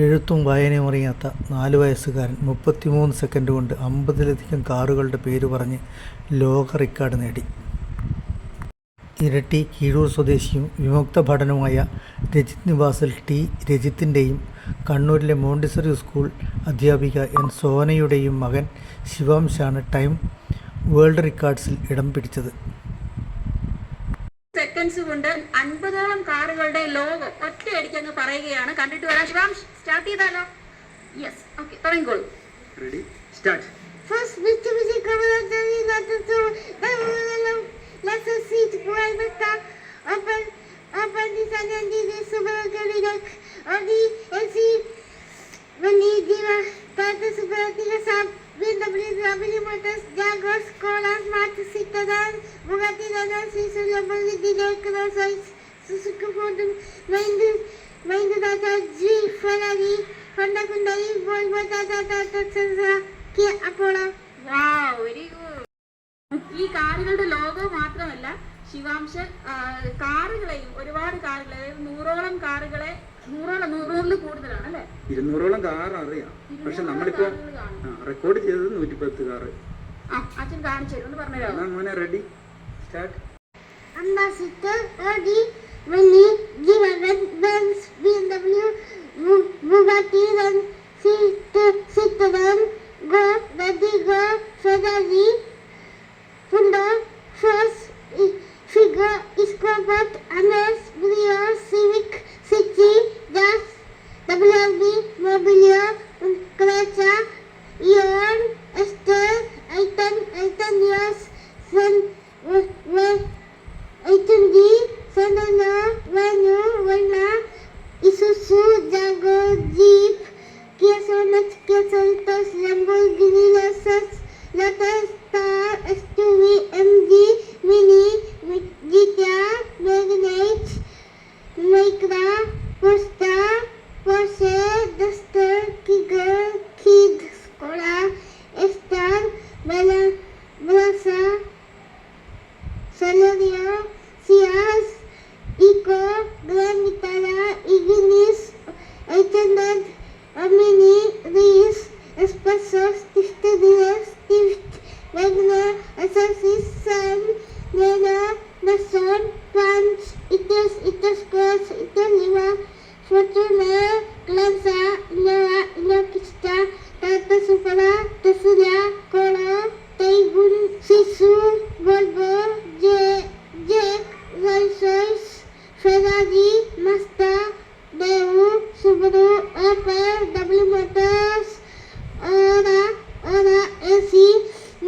എഴുത്തും വായനയും അറിയാത്ത നാല് വയസ്സുകാരൻ മുപ്പത്തിമൂന്ന് സെക്കൻഡ് കൊണ്ട് അമ്പതിലധികം കാറുകളുടെ പേര് പറഞ്ഞ് ലോക റെക്കോർഡ് നേടി. ഇരട്ടി കീഴൂർ സ്വദേശിയും വിമുക്ത ഭടനുമായ രജിത് നിവാസിൽ ടി രജിത്തിന്റെയും കണ്ണൂരിലെ മോണ്ടിസറി സ്കൂൾ അധ്യാപിക എൻ സോനയുടെയും മകൻ ശിവാംശാണ് ടൈം വേൾഡ് റെക്കോർഡ്സിൽ ഇടം പിടിച്ചത്. സെക്കൻഡ്സ് കൊണ്ട് അൻപതോളം കാറുകളുടെ ലോകം ഒറ്റയടിക്കെന്ന് പറയുകയാണ്. കണ്ടിട്ട് വരാം ശിവാം സ്റ്റാർട്ട് ചെയ്താലോ yes okay തുടങ്ങിക്കോളൂ Ready? Start. First, Mr. Music Commander, not to Let's see to go and open open this and then this super gallery on the AC when the diva Tata Super Tiga Sub BMW W Motors Jaguars Skoda Smart Citadel Bugatti Dada Sisu Lamborghini Direct Rolls Suzuki Ford Mahindra Tata G Ferrari Honda Hyundai Volvo Tata Tata Tesla Kia Apollo very good ഈ കാറുകളുടെ logo മാത്രമല്ല ശിവാംശ ആ, കാറുകളെയും ഒരുപാട് കാറുകളെ അതായത് നൂറോളം കാറുകളെ നൂറോളം നൂറിൽ കൂടുതലാണ് അല്ലെ? ഇരുന്നൂറോളം കാർ അറിയാം. പക്ഷെ നമ്മളിപ്പോ റെക്കോർഡ് ചെയ്തത് നൂറ്റി പത്ത് കാറ് അച്ഛൻ കാണിച്ചു തരും ഒന്ന് പറഞ്ഞുതരാമോ? എന്നാ മോനെ ready start Audi Mini, G11, Benz, BMW, Bugatti, and Citroën, Go, Vertigo, Ferrari, Fundo, Fos, Figo, Scrobot, Anes, Brio, Civic, City, Das, WLB, Mobilio, Crecha, Ion, Estel, Aitan, Yos, Santa, என்பது a pair double letters on a on a AC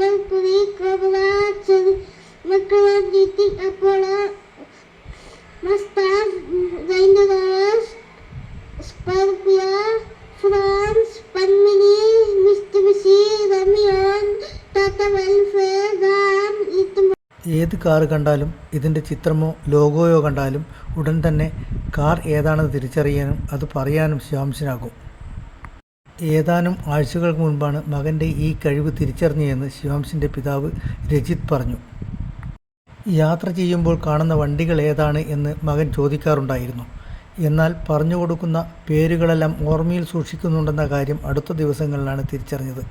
Mercury Cobra Mercury Apollo ഏത് car കണ്ടാലും ഇതിന്റെ ചിത്രമോ ലോഗോയോ കണ്ടാലും ഉടൻ തന്നെ car ഏതാണെന്ന് തിരിച്ചറിയാനും അത് പറയാനും ശിവാംശനാകും ഏതാനും ആഴ്ചകൾക്ക് മുൻപാണ് മകന്റെ ഈ കഴിവ് തിരിച്ചറിഞ്ഞതെന്ന് ശിവാംശിന്റെ പിതാവ് രജിത് പറഞ്ഞു. യാത്ര ചെയ്യുമ്പോൾ കാണുന്ന വണ്ടികൾ ഏതാണ് എന്ന് മകൻ ചോദിക്കാറുണ്ടായിരുന്നു. എന്നാൽ പറഞ്ഞു കൊടുക്കുന്ന പേരുകളെല്ലാം ഓർമ്മയിൽ സൂക്ഷിക്കുന്നുണ്ടെന്ന കാര്യം അടുത്ത ദിവസങ്ങളിലാണ് തിരിച്ചറിഞ്ഞത്.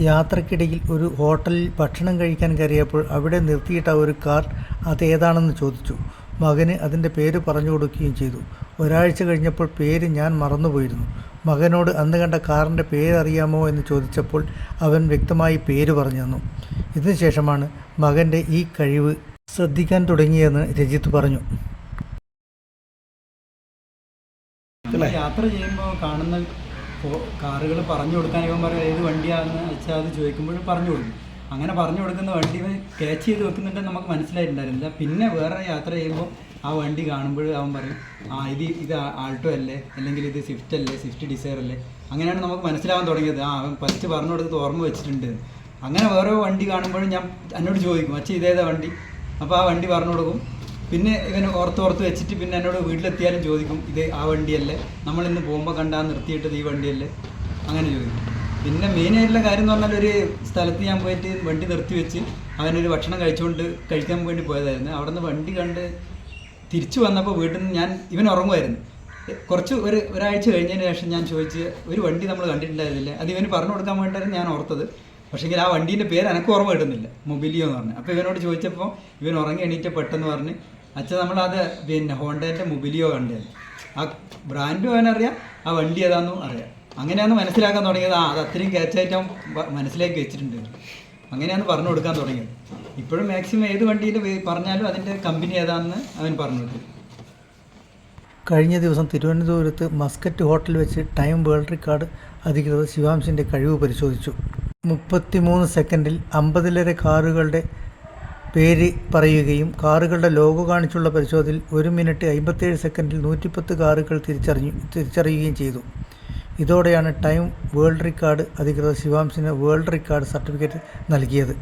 യാത്രക്കിടയിൽ ഒരു ഹോട്ടലിൽ ഭക്ഷണം കഴിക്കാൻ കയറിയപ്പോൾ അവിടെ നിർത്തിയിട്ട ഒരു കാർ അതേതാണെന്ന് ചോദിച്ചു. മകന് അതിന്റെ പേര് പറഞ്ഞു കൊടുക്കുകയും ചെയ്തു. ഒരാഴ്ച കഴിഞ്ഞപ്പോൾ പേര് ഞാൻ മറന്നുപോയിരുന്നു. മകനോട് അന്ന് കണ്ട കാറിന്റെ പേരറിയാമോ എന്ന് ചോദിച്ചപ്പോൾ അവൻ വ്യക്തമായി പേര് പറഞ്ഞു തന്നു. ഇതിനുശേഷമാണ് മകന്റെ ഈ കഴിവ് ശ്രദ്ധിക്കാൻ തുടങ്ങിയെന്ന് രജിത്ത് പറഞ്ഞു. യാത്ര ചെയ്യുമ്പോൾ കാണുന്ന കാറുകൾ പറഞ്ഞു കൊടുക്കാൻ ഇവൻ പറയും ഏത് വണ്ടിയാണെന്ന് വെച്ചാൽ അത് ചോദിക്കുമ്പോൾ പറഞ്ഞു കൊടുക്കും. അങ്ങനെ പറഞ്ഞു കൊടുക്കുന്ന വണ്ടി ക്യാച്ച് ചെയ്ത് വെക്കുന്നുണ്ടെന്ന് നമുക്ക് മനസ്സിലായിട്ടുണ്ടായിരുന്നില്ല പിന്നെ വേറെ യാത്ര ചെയ്യുമ്പോൾ ആ വണ്ടി കാണുമ്പോൾ അവൻ പറയും ആ ഇത് ഇത് ആൾട്ടോ അല്ലേ? അല്ലെങ്കിൽ ഇത് സ്വിഫ്റ്റ് അല്ലേ? സ്വിഫ്റ്റ് ഡിസയർ അല്ലേ? അങ്ങനെയാണ് നമുക്ക് മനസ്സിലാവാൻ തുടങ്ങിയത്. ആ അവൻ ഫസ്റ്റ് പറഞ്ഞു കൊടുത്ത് ഓർമ്മ വെച്ചിട്ടുണ്ട്. അങ്ങനെ വേറെ വണ്ടി കാണുമ്പോഴും ഞാൻ എന്നോട് ചോദിക്കും അച്ഛ ഇതേതാ വണ്ടി? അപ്പോൾ ആ വണ്ടി പറഞ്ഞു കൊടുക്കും. പിന്നെ ഇവന് ഓർത്ത് വെച്ചിട്ട് പിന്നെ എന്നോട് വീട്ടിലെത്തിയാലും ചോദിക്കും ഇത് ആ വണ്ടിയല്ലേ? നമ്മൾ ഇന്ന് പോകുമ്പോൾ കണ്ടാൽ നിർത്തിയിട്ടത് ഈ വണ്ടിയല്ലേ? അങ്ങനെ ചോദിക്കും. പിന്നെ മെയിൻ മെയിനായിട്ടുള്ള കാര്യം എന്ന് പറഞ്ഞാൽ ഒരു സ്ഥലത്ത് ഞാൻ പോയിട്ട് വണ്ടി നിർത്തി വെച്ച് അവനൊരു ഭക്ഷണം കഴിച്ചുകൊണ്ട് കഴിക്കാൻ വേണ്ടി പോയതായിരുന്നു. അവിടെ നിന്ന് വണ്ടി കണ്ട് തിരിച്ചു വന്നപ്പോൾ വീട്ടിൽ നിന്ന് ഞാൻ ഇവൻ ഉറങ്ങുമായിരുന്നു. കുറച്ച് ഒരു ഒരാഴ്ച കഴിഞ്ഞതിന് ശേഷം ഞാൻ ചോദിച്ച് ഒരു വണ്ടി നമ്മൾ കണ്ടിട്ടുണ്ടായിരുന്നില്ല. അത് ഇവന് പറഞ്ഞു കൊടുക്കാൻ വേണ്ടിയിട്ടായിരുന്നു ഞാൻ ഓർത്തത്. പക്ഷേങ്കിൽ ആ വണ്ടീന്റെ പേര് എനിക്ക് ഓർമ്മ കിട്ടുന്നില്ല. മൊബിലിയോ എന്ന് പറഞ്ഞു. അപ്പോൾ ഇവനോട് ചോദിച്ചപ്പോൾ ഇവൻ ഉറങ്ങി എണീറ്റ പെട്ടെന്ന് പറഞ്ഞ് അച്ഛൻ നമ്മളത് പിന്നെ ഹോണ്ടേന്റെ മൊബിലിയോ കണ്ടത് ആ ബ്രാൻഡ് അവനറിയാം ആ വണ്ടി ഏതാണെന്നും അറിയാം. അങ്ങനെയാണ് മനസ്സിലാക്കാൻ തുടങ്ങിയത്. ആ അത് അത്രയും ക്യാച്ചായിട്ട് മനസ്സിലേക്ക് വെച്ചിട്ടുണ്ട്. അങ്ങനെയാണ് പറഞ്ഞു കൊടുക്കാൻ തുടങ്ങിയത്. ഇപ്പോഴും മാക്സിമം ഏത് വണ്ടിയിൽ പറഞ്ഞാലും അതിന്റെ കമ്പനി ഏതാണെന്ന് അവൻ പറഞ്ഞു കൊടുത്തു. കഴിഞ്ഞ ദിവസം തിരുവനന്തപുരത്ത് മസ്കറ്റ് ഹോട്ടലിൽ വെച്ച് ടൈം വേൾഡ് റെക്കോർഡ് അധികൃതർ ശിവാംശിന്റെ കഴിവ് പരിശോധിച്ചു. മുപ്പത്തിമൂന്ന് സെക്കൻഡിൽ അമ്പതിലേറെ കാറുകളുടെ പേര് പറയുകയും കാറുകളുടെ ലോഗോ കാണിച്ചുള്ള പരിശോധനയിൽ ഒരു മിനിറ്റ് അമ്പത്തേഴ് സെക്കൻഡിൽ നൂറ്റിപ്പത്ത് കാറുകൾ തിരിച്ചറിഞ്ഞു തിരിച്ചറിയുകയും ചെയ്തു. ഇതോടെയാണ് ടൈം വേൾഡ് റെക്കോർഡ് അധികൃതർ ശിവാംശിന് വേൾഡ് റെക്കോർഡ് സർട്ടിഫിക്കറ്റ് നൽകിയത്.